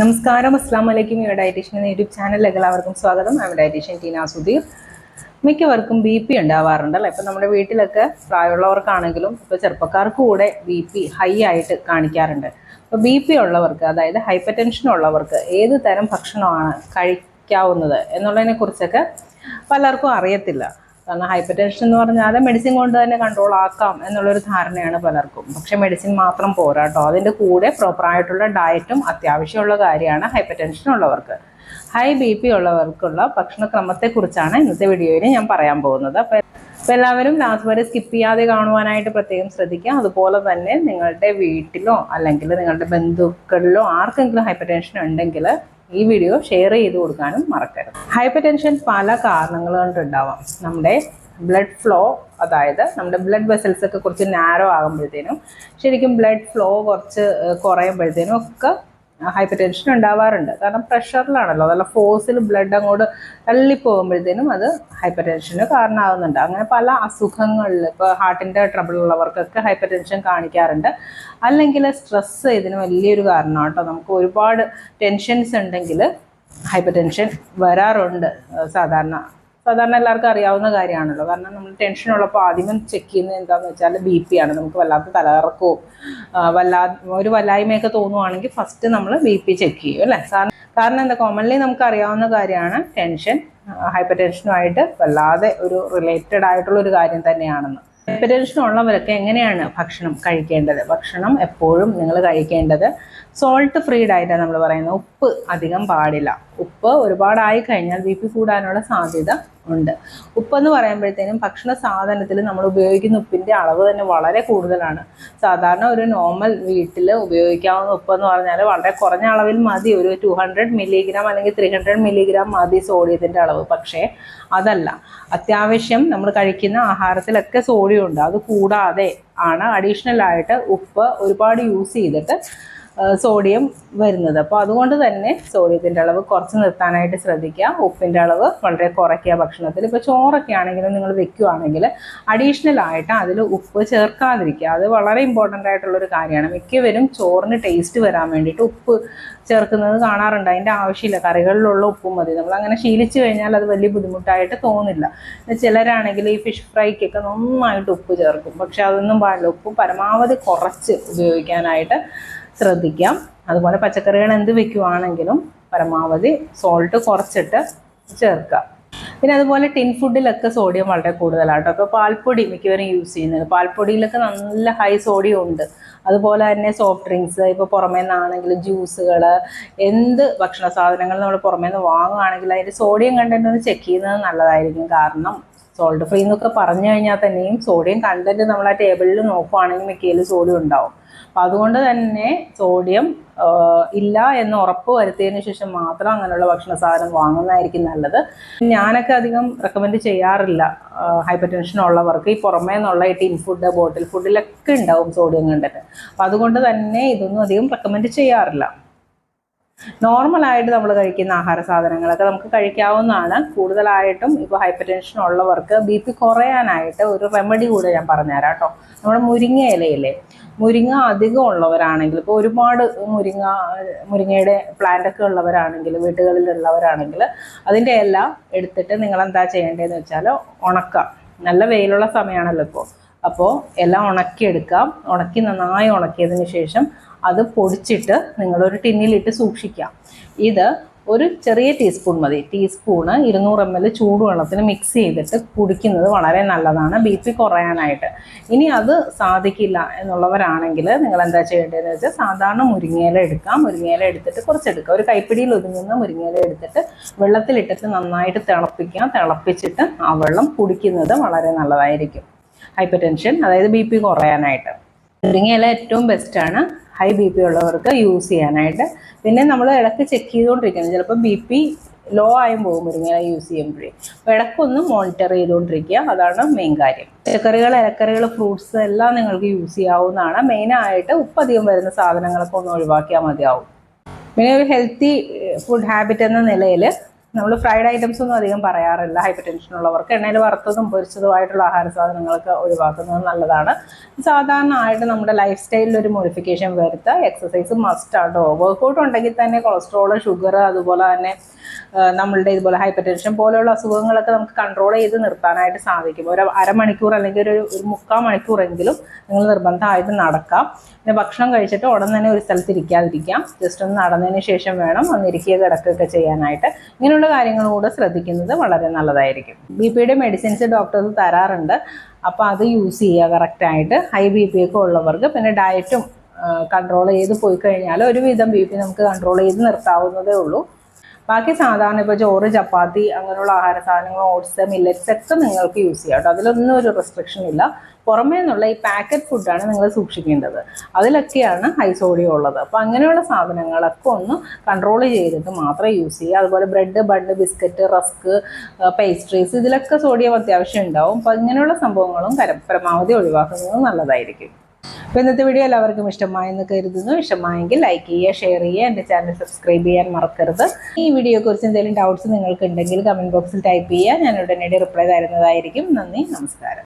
നമസ്കാരം. അസ്സാം വലൈക്കും ഈ ഡയറ്റീഷ്യൻ യൂട്യൂബ് ചാനലിലേക്ക് എല്ലാവർക്കും സ്വാഗതം. ഞാൻ ഡയറ്റീഷ്യൻ ടീന സുധീർ. മിക്കവർക്കും ബി പി ഉണ്ടാവാറുണ്ടല്ലോ ഇപ്പം നമ്മുടെ വീട്ടിലൊക്കെ പ്രായമുള്ളവർക്കാണെങ്കിലും ഇപ്പോൾ ചെറുപ്പക്കാർക്ക് കൂടെ ബി പി ഹൈ ആയിട്ട് കാണിക്കാറുണ്ട്. അപ്പോൾ ബി പി ഉള്ളവർക്ക് അതായത് ഹൈപ്പർ ടെൻഷൻ ഉള്ളവർക്ക് ഏത് തരം ഭക്ഷണമാണ് കഴിക്കാവുന്നത് എന്നുള്ളതിനെക്കുറിച്ചൊക്കെ പലർക്കും അറിയത്തില്ല. കാരണം ഹൈപ്പർ ടെൻഷൻ എന്ന് പറഞ്ഞാൽ മെഡിസിൻ കൊണ്ട് തന്നെ കൺട്രോൾ ആക്കാം എന്നുള്ളൊരു ധാരണയാണ് പലർക്കും. പക്ഷേ മെഡിസിൻ മാത്രം പോരാട്ടോ അതിന്റെ കൂടെ പ്രോപ്പറായിട്ടുള്ള ഡയറ്റും അത്യാവശ്യമുള്ള കാര്യമാണ് ഹൈപ്പർ ടെൻഷൻ ഉള്ളവർക്ക്. ഹൈ ബി പി ഉള്ളവർക്കുള്ള ഭക്ഷണക്രമത്തെക്കുറിച്ചാണ് ഇന്നത്തെ വീഡിയോയിൽ ഞാൻ പറയാൻ പോകുന്നത്. അപ്പോൾ അപ്പോൾ എല്ലാവരും ലാസ്റ്റ് വരെ സ്കിപ്പ് ചെയ്യാതെ കാണുവാനായിട്ട് പ്രത്യേകം ശ്രദ്ധിക്കുക. അതുപോലെ തന്നെ നിങ്ങളുടെ വീട്ടിലോ അല്ലെങ്കിൽ നിങ്ങളുടെ ബന്ധുക്കളിലോ ആർക്കെങ്കിലും ഹൈപ്പർ ടെൻഷൻ ഉണ്ടെങ്കിൽ ഈ വീഡിയോ ഷെയർ ചെയ്ത് കൊടുക്കാനും മറക്കരുത്. ഹൈപ്പർ ടെൻഷൻ പല കാരണങ്ങൾ കൊണ്ടുണ്ടാവാം നമ്മുടെ ബ്ലഡ് ഫ്ലോ അതായത് നമ്മുടെ ബ്ലഡ് വെസൽസ് ഒക്കെ കുറച്ച് നാരോ ആകുമ്പോഴത്തേനും ശരിക്കും ബ്ലഡ് ഫ്ലോ കുറച്ച് കുറയുമ്പോഴത്തേനും ഒക്കെ ഹൈപ്പർ ടെൻഷൻ ഉണ്ടാവാറുണ്ട്. കാരണം പ്രഷറിലാണല്ലോ നല്ല ഫോഴ്സിൽ ബ്ലഡ് അങ്ങോട്ട് തള്ളിപ്പോകുമ്പോഴത്തേനും അത് ഹൈപ്പർ ടെൻഷന് കാരണമാകുന്നുണ്ട് അങ്ങനെ പല അസുഖങ്ങളിൽ ഇപ്പോൾ ഹാർട്ടിന്റെ ട്രബിൾ ഉള്ളവർക്കൊക്കെ ഹൈപ്പർ ടെൻഷൻ കാണിക്കാറുണ്ട്. അല്ലെങ്കിൽ സ്ട്രെസ്സ് ഇതിന് വലിയൊരു കാരണമാണ് കേട്ടോ നമുക്ക് ഒരുപാട് ടെൻഷൻസ് ഉണ്ടെങ്കിൽ ഹൈപ്പർ ടെൻഷൻ വരാറുണ്ട് സാധാരണ സാധാരണ എല്ലാവർക്കും അറിയാവുന്ന കാര്യമാണല്ലോ. കാരണം നമ്മൾ ടെൻഷൻ ഉള്ളപ്പോൾ ആദ്യം ചെക്ക് ചെയ്യുന്നത് എന്താണെന്ന് വെച്ചാൽ ബി പി ആണ്. നമുക്ക് വല്ലാത്ത തലകറക്കവും വല്ലാ ഒരു വല്ലായ്മയൊക്കെ തോന്നുവാണെങ്കിൽ ഫസ്റ്റ് നമ്മൾ ബി പി ചെക്ക് ചെയ്യും അല്ലേ? കാരണം എന്താ കോമൺലി നമുക്ക് അറിയാവുന്ന കാര്യമാണ് ടെൻഷൻ ഹൈപ്പർ ടെൻഷനുമായിട്ട് വല്ലാതെ ഒരു റിലേറ്റഡ് ആയിട്ടുള്ള ഒരു കാര്യം തന്നെയാണെന്ന്. ഹൈപ്പർ ടെൻഷൻ ഉള്ളവരൊക്കെ എങ്ങനെയാണ് ഭക്ഷണം കഴിക്കേണ്ടത്? ഭക്ഷണം എപ്പോഴും നിങ്ങൾ കഴിക്കേണ്ടത് സോൾട്ട് ഫ്രീ ഡയറ്റാണ് നമ്മൾ പറയുന്നത്. ഉപ്പ് അധികം പാടില്ല. ഉപ്പ് ഒരുപാടായി കഴിഞ്ഞാൽ ബി പി കൂടാനുള്ള സാധ്യത ഉണ്ട്. ഉപ്പെന്ന് പറയുമ്പോഴത്തേനും ഭക്ഷണ സാധനത്തിൽ നമ്മൾ ഉപയോഗിക്കുന്ന ഉപ്പിന്റെ അളവ് തന്നെ വളരെ കൂടുതലാണ്. സാധാരണ ഒരു നോർമൽ വീട്ടിൽ ഉപയോഗിക്കാവുന്ന ഉപ്പെന്ന് പറഞ്ഞാൽ വളരെ കുറഞ്ഞ അളവിൽ മതി. ഒരു ടു ഹൺഡ്രഡ് മില്ലിഗ്രാം അല്ലെങ്കിൽ ത്രീ ഹൺഡ്രഡ് മില്ലിഗ്രാം മതി സോഡിയത്തിന്റെ അളവ്. പക്ഷേ അതല്ല. അത്യാവശ്യം നമ്മൾ കഴിക്കുന്ന ആഹാരത്തിലൊക്കെ സോഡിയം ഉണ്ട്. അത് കൂടാതെ ആണ് അഡീഷണൽ ആയിട്ട് ഉപ്പ് ഒരുപാട് യൂസ് ചെയ്തിട്ട് സോഡിയം വരുന്നത്. അപ്പോൾ അതുകൊണ്ട് തന്നെ സോഡിയത്തിന്റെ അളവ് കുറച്ച് നിർത്താനായിട്ട് ശ്രദ്ധിക്കുക. ഉപ്പിന്റെ അളവ് വളരെ കുറയ്ക്കുക ഭക്ഷണത്തിൽ. ഇപ്പോൾ ചോറൊക്കെ ആണെങ്കിലും നിങ്ങൾ വെക്കുകയാണെങ്കിൽ അഡീഷണൽ ആയിട്ട് അതിൽ ഉപ്പ് ചേർക്കാതിരിക്കുക. അത് വളരെ ഇമ്പോർട്ടന്റ് ആയിട്ടുള്ളൊരു കാര്യമാണ്. മിക്കവരും ചോറിന് ടേസ്റ്റ് വരാൻ വേണ്ടിയിട്ട് ഉപ്പ് ചേർക്കുന്നത് കാണാറുണ്ട്. അതിന്റെ ആവശ്യമില്ല. കറികളിലുള്ള ഉപ്പ് മതി. നമ്മൾ അങ്ങനെ ശീലിച്ചു കഴിഞ്ഞാൽ അത് വലിയ ബുദ്ധിമുട്ടായിട്ട് തോന്നില്ല. ചിലരാണെങ്കിൽ ഈ ഫിഷ് ഫ്രൈക്കൊക്കെ നന്നായിട്ട് ഉപ്പ് ചേർക്കും. പക്ഷെ അതൊന്നും പാടില്ല. ഉപ്പ് പരമാവധി കുറച്ച് ഉപയോഗിക്കാനായിട്ട് ശ്രദ്ധിക്കാം. അതുപോലെ പച്ചക്കറികൾ എന്ത് വെക്കുവാണെങ്കിലും പരമാവധി സോൾട്ട് കുറച്ചിട്ട് ചേർക്കുക. പിന്നെ അതുപോലെ ടിൻ ഫുഡിലൊക്കെ സോഡിയം വളരെ കൂടുതലാട്ടോ അപ്പോൾ പാൽപ്പൊടി മിക്കവരും യൂസ് ചെയ്യുന്നത്. പാൽപ്പൊടിയിലൊക്കെ നല്ല ഹൈ സോഡിയം ഉണ്ട്. അതുപോലെ തന്നെ സോഫ്റ്റ് ഡ്രിങ്ക്സ് ഇപ്പോൾ പുറമേ നിന്നാണെങ്കിലും ജ്യൂസുകൾ എന്ത് ഭക്ഷണ സാധനങ്ങൾ നമ്മൾ പുറമേ നിന്ന് വാങ്ങുകയാണെങ്കിൽ അതിന്റെ സോഡിയം കണ്ടന്റ് ഒന്ന് ചെക്ക് ചെയ്യുന്നത് നല്ലതായിരിക്കും. കാരണം സോൾട്ട് ഫ്രീ എന്നൊക്കെ പറഞ്ഞു കഴിഞ്ഞാൽ തന്നെയും സോഡിയം കണ്ടന്റ് നമ്മൾ ആ ടേബിളിൽ നോക്കുവാണെങ്കിൽ മിക്കയിലും സോഡിയം ഉണ്ടാവും. അപ്പം അതുകൊണ്ട് തന്നെ സോഡിയം ഇല്ല എന്ന് ഉറപ്പ് വരുത്തിയതിന് ശേഷം മാത്രം അങ്ങനെയുള്ള ഭക്ഷണ സാധനം വാങ്ങുന്നതായിരിക്കും നല്ലത്. ഞാനൊക്കെ അധികം റെക്കമെൻഡ് ചെയ്യാറില്ല ഹൈപ്പർ ടെൻഷൻ ഉള്ളവർക്ക്. ഈ പുറമേ നിന്നുള്ള ഈ ഫുഡ് ബോട്ടിൽ ഫുഡിലൊക്കെ ഉണ്ടാവും സോഡിയം കണ്ടന്റ് അപ്പം അതുകൊണ്ട് തന്നെ ഇതൊന്നും അധികം റെക്കമെൻഡ് ചെയ്യാറില്ല. നോർമലായിട്ട് നമ്മൾ കഴിക്കുന്ന ആഹാര സാധനങ്ങളൊക്കെ നമുക്ക് കഴിക്കാവുന്നതാണ്. കൂടുതലായിട്ടും ഇപ്പോൾ ഹൈപ്പർ ടെൻഷൻ ഉള്ളവർക്ക് ബി പി കുറയാനായിട്ട് ഒരു റെമഡി കൂടെ ഞാൻ പറഞ്ഞുതരാം കേട്ടോ. നമ്മുടെ മുരിങ്ങ ഇലയില്ലേ? മുരിങ്ങ അധികം ഉള്ളവരാണെങ്കിൽ ഇപ്പോൾ ഒരുപാട് മുരിങ്ങ മുരിങ്ങയുടെ പ്ലാന്റ് ഒക്കെ ഉള്ളവരാണെങ്കിൽ വീടുകളിലുള്ളവരാണെങ്കിൽ അതിന്റെ എല്ലാം എടുത്തിട്ട് നിങ്ങൾ എന്താ ചെയ്യേണ്ടതെന്ന് വെച്ചാൽ ഉണക്കാം നല്ല വെയിലുള്ള സമയമാണല്ലോ ഇപ്പോൾ. അപ്പോൾ ഇല ഉണക്കിയെടുക്കാം. ഉണക്കി നന്നായി ഉണക്കിയതിന് ശേഷം അത് പൊടിച്ചിട്ട് നിങ്ങളൊരു ടിന്നിലിട്ട് സൂക്ഷിക്കാം. ഇത് ഒരു ചെറിയ ടീസ്പൂൺ മതി. ടീസ്പൂണ് ഇരുന്നൂറ് എം എൽ ചൂടുവെള്ളത്തിൽ മിക്സ് ചെയ്തിട്ട് കുടിക്കുന്നത് വളരെ നല്ലതാണ് ബി പി കുറയാനായിട്ട്. ഇനി അത് സാധിക്കില്ല എന്നുള്ളവരാണെങ്കിൽ നിങ്ങൾ എന്താ ചെയ്യേണ്ടതെന്ന് വെച്ചാൽ സാധാരണ മുരിങ്ങയില എടുക്കാം. മുരിങ്ങയില എടുത്തിട്ട് കുറച്ചെടുക്കുക ഒരു കൈപ്പിടിയിൽ ഒതുങ്ങുന്ന മുരിങ്ങയില എടുത്തിട്ട് വെള്ളത്തിലിട്ടിട്ട് നന്നായിട്ട് തിളപ്പിക്കുക തിളപ്പിച്ചിട്ട് ആ വെള്ളം കുടിക്കുന്നത് വളരെ നല്ലതായിരിക്കും. ഹൈപ്പർ ടെൻഷൻ അതായത് ബി പി കുറയാനായിട്ട്. മുരിങ്ങയില ഏറ്റവും ബെസ്റ്റാണ് ഹൈ ബി പി ഉള്ളവർക്ക് യൂസ് ചെയ്യാനായിട്ട്. പിന്നെ നമ്മൾ ഇടയ്ക്ക് ചെക്ക് ചെയ്തുകൊണ്ടിരിക്കണം. ചിലപ്പോൾ ബി പി ലോ ആയും പോകും മുരിങ്ങയില യൂസ് ചെയ്യുമ്പോഴേ. അപ്പോൾ ഇടയ്ക്കൊന്ന് മോണിറ്റർ ചെയ്തുകൊണ്ടിരിക്കുക. അതാണ് മെയിൻ കാര്യം. പച്ചക്കറികൾ ഇലക്കറികൾ ഫ്രൂട്ട്സ് എല്ലാം നിങ്ങൾക്ക് യൂസ് ചെയ്യാവുന്നതാണ്. മെയിനായിട്ട് ഉപ്പ് അധികം വരുന്ന സാധനങ്ങളൊക്കെ ഒന്ന് ഒഴിവാക്കിയാൽ മതിയാവും. പിന്നെ ഒരു ഹെൽത്തി ഫുഡ് ഹാബിറ്റ് എന്ന നിലയിൽ നമ്മൾ ഫ്രൈഡ് ഐറ്റംസ് ഒന്നും അധികം പറയാറില്ല. ഹൈപ്പർ ടെൻഷൻ ഉള്ളവർക്ക് എണ്ണയിൽ വറുത്തതും പൊരിച്ചതുമായിട്ടുള്ള ആഹാര സാധനങ്ങളൊക്കെ ഒഴിവാക്കുന്നത് നല്ലതാണ്. സാധാരണ ആയിട്ട് നമ്മുടെ ലൈഫ് സ്റ്റൈലിൽ ഒരു മോഡിഫിക്കേഷൻ വരുത്തുക എക്സസൈസ് മസ്റ്റ് ആട്ടോ വർക്കൗട്ട് ഉണ്ടെങ്കിൽ തന്നെ കൊളസ്ട്രോൾ ഷുഗർ അതുപോലെ തന്നെ നമ്മളുടെ ഇതുപോലെ ഹൈപ്പർ ടെൻഷൻ പോലെയുള്ള അസുഖങ്ങളൊക്കെ നമുക്ക് കൺട്രോൾ ചെയ്ത് നിർത്താനായിട്ട് സാധിക്കും. ഒരു അരമണിക്കൂർ അല്ലെങ്കിൽ ഒരു ഒരു മുക്കാൽ മണിക്കൂറെങ്കിലും നിങ്ങൾ നിർബന്ധമായിട്ട് നടക്കാം. പിന്നെ ഭക്ഷണം കഴിച്ചിട്ട് ഉടൻ തന്നെ ഒരു സ്ഥലത്ത് ഇരിക്കാതിരിക്കാം. ജസ്റ്റ് ഒന്ന് നടന്നതിന് ശേഷം വേണം ഒന്ന് ഇരിക്കുക കിടക്കുകയൊക്കെ ചെയ്യാനായിട്ട്. ഇങ്ങനെയുള്ള കാര്യങ്ങൾ കൂടെ ശ്രദ്ധിക്കുന്നത് വളരെ നല്ലതായിരിക്കും. ബി പിയുടെ മെഡിസിൻസ് ഡോക്ടേഴ്സ് തരാറുണ്ട്. അപ്പോൾ അത് യൂസ് ചെയ്യുക കറക്റ്റായിട്ട് ഹൈ ബി പി ഒക്കെ ഉള്ളവർക്ക് പിന്നെ ഡയറ്റും കൺട്രോൾ ചെയ്ത് പോയി കഴിഞ്ഞാൽ ഒരുവിധം ബി പി നമുക്ക് കൺട്രോൾ ചെയ്ത് നിർത്താവുന്നതേ ഉള്ളൂ. ബാക്കി സാധാരണ ഇപ്പോൾ ചോറ് ചപ്പാത്തി അങ്ങനെയുള്ള ആഹാര സാധനങ്ങൾ ഓട്സ് മില്ലറ്റ്സ് ഒക്കെ നിങ്ങൾക്ക് യൂസ് ചെയ്യാം കേട്ടോ. അതിലൊന്നും ഒരു റെസ്ട്രിക്ഷൻ ഇല്ല. പുറമേ നിന്നുള്ള ഈ പാക്കറ്റ് ഫുഡാണ് നിങ്ങൾ സൂക്ഷിക്കേണ്ടത്. അതിലൊക്കെയാണ് ഹൈ സോഡിയം ഉള്ളത്. അപ്പോൾ അങ്ങനെയുള്ള സാധനങ്ങളൊക്കെ ഒന്ന് കൺട്രോൾ ചെയ്തിട്ട് മാത്രമേ യൂസ് ചെയ്യുക. അതുപോലെ bread bun biscuit rusk pastries ഇതിലൊക്കെ സോഡിയം അത്യാവശ്യം ഉണ്ടാവും. അപ്പോൾ ഇങ്ങനെയുള്ള സംഭവങ്ങളും പരമാവധി ഒഴിവാക്കുന്നത് നല്ലതായിരിക്കും. അപ്പോൾ ഇന്നത്തെ വീഡിയോ എല്ലാവർക്കും ഇഷ്ടമായെന്ന് കരുതുന്നു. ഇഷ്ടമായെങ്കിൽ ലൈക്ക് ചെയ്യുക ഷെയർ ചെയ്യുക എന്റെ ചാനൽ സബ്സ്ക്രൈബ് ചെയ്യാൻ മറക്കരുത്. ഈ വീഡിയോയെക്കുറിച്ച് എന്തെങ്കിലും ഡൗട്ട്സ് നിങ്ങൾക്ക് ഉണ്ടെങ്കിൽ കമന്റ് ബോക്സിൽ ടൈപ്പ് ചെയ്യുക. ഞാൻ ഉടനടി റിപ്ലൈ തരുന്നതായിരിക്കും. നന്ദി നമസ്കാരം.